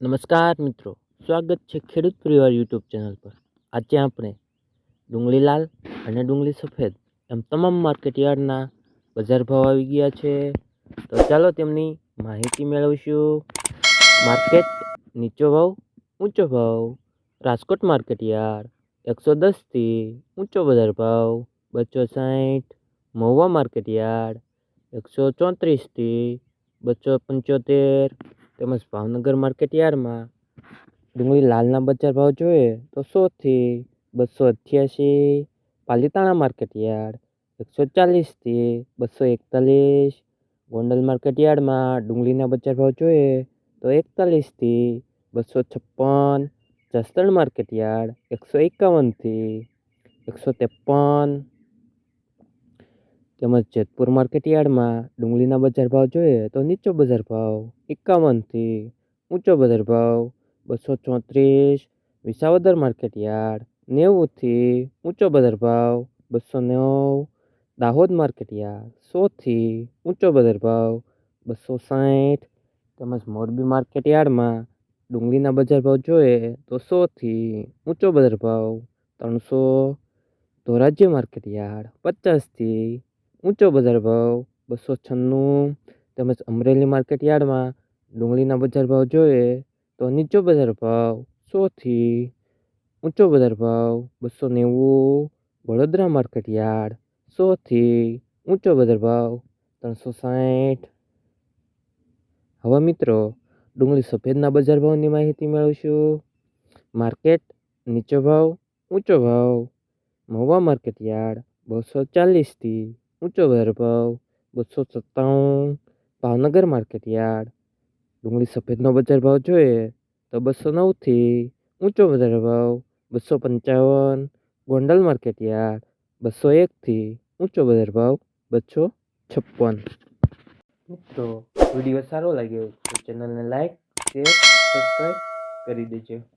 નમસ્કાર મિત્રો, સ્વાગત છે ખેડૂત પરિવાર યુટ્યુબ ચેનલ પર. આજે આપણે ડુંગળી લાલ અને ડુંગળી સફેદ એમ તમામ માર્કેટ યાર્ડના બજાર ભાવ આવી ગયા છે. તો ચાલો તેમની માહિતી મેળવીશું. માર્કેટ નીચો ભાવ, ઊંચો ભાવ. રાજકોટ માર્કેટ યાર્ડ, એકસો દસથી ઊંચો બજાર ભાવ. બસો સાઠ મહુવા માર્કેટ યાર્ડ, એકસો ચોત્રીસથી બસો પંચોતેર. તેમજ ભાવનગર માર્કેટ યાર્ડમાં ડુંગળી લાલના બજાર ભાવ જોઈએ તો સોથી બસો અઠ્યાસી, પાલીતાણા માર્કેટ યાર્ડ એકસો ચાલીસથી બસો એકતાલીસ, ગોંડલ માર્કેટ યાર્ડમાં ડુંગળીના બજાર ભાવ જોઈએ તો એકતાલીસથી બસો છપ્પન, જસદણ માર્કેટ યાર્ડ એકસો એકાવનથી એકસો ત્રેપન તેમજ જેતપુર માર્કેટ યાર્ડમાં ડુંગળીના બજાર ભાવ જોઈએ તો નીચો બજાર ભાવ એકાવનથી ઊંચો બજાર ભાવ બસો ચોત્રીસ, વિસાવદર માર્કેટ યાર્ડ નેવુંથી ઊંચો બજાર ભાવ બસો નવ, દાહોદ માર્કેટયાર્ડ સોથી ઊંચો બજાર ભાવ બસો સાઠ તેમજ મોરબી માર્કેટ યાર્ડમાં ડુંગળીના બજાર ભાવ જોઈએ તો સોથી ઊંચો બજાર ભાવ ત્રણસો, ધોરાજી માર્કેટ યાર્ડ પચાસથી ઊંચો બજાર ભાવ, બસો છન્નું, તેમજ અમરેલી માર્કેટ યાર્ડમાં ડુંગળીના બજાર ભાવ જોઈએ તો નીચો બજાર ભાવ સોથી ઊંચો બજાર ભાવ બસો નેવું, વડોદરા માર્કેટ યાર્ડ સોથી ઊંચો બજાર ભાવ ત્રણસો સાઠ હવે મિત્રો, ડુંગળી સફેદના બજાર ભાવની માહિતી મેળવીશું. માર્કેટ નીચો ભાવ, ઊંચો ભાવ. મહુવા માર્કેટ યાર્ડ બસો ચાલીસથી ઊંચો બજાર ભાવ? બસો સત્તાણું, ભાવનગર માર્કેટ યાર્ડ. ડુંગળી સફેદનો બજાર ભાવ જોઈએ તો બસો નવથી ઊંચો બજાર ભાવ. બસો પંચાવન, ગોંડલ માર્કેટ યાર્ડ. બસો એકથી ઊંચો બજાર ભાવ. બસો છપ્પન. મિત્રો વીડિયો સારો લાગ્યો તો ચેનલને લાઈક, શેર, સબસ્ક્રાઈબ કરી દેજો.